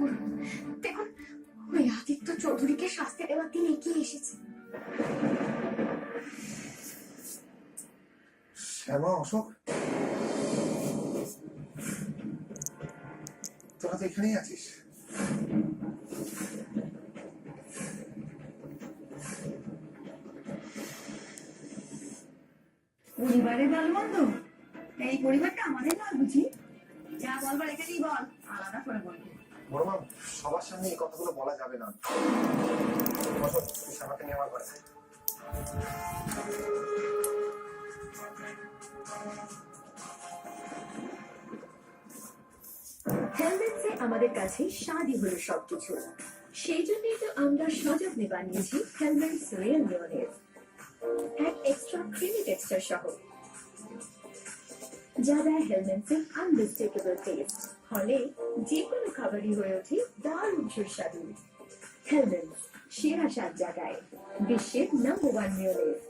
কুকুর দেখুন ওই আদিত্য চৌধুরীকে শাস্তি দেওয়ার দিন এগিয়ে এসেছে? শ্যামা অশোক? তোরা তো এখানেই আছিস। পরিবারের দলবন্ধ এই পরিবারটা আমাদের নয় বুঝি? যা বলবার এখানেই বল আলাদা করে বলবি সবার সামনে এই কথাগুলো বলা যাবে না। নিয়ে আমার হেলমেটসে আমাদের কাছে স্বাদই হলো সবকিছু। সেই জন্যই তো আমরা সযত্নে বানিয়েছি হেলমেটস রিয়েল মিওনিজ এক এক্সট্রা ক্রিমি টেক্সচার সহ। যা দেয় হেলমেটসে আনমিস্টেকেবল টেস্ট ফলে যে কোনো খাবারই হয়ে ওঠে দারুণ সুস্বাদু। হেলমেন্স সেরা স্বাদ জাগায় বিশ্বের নাম্বার ওয়ান মিওনিজ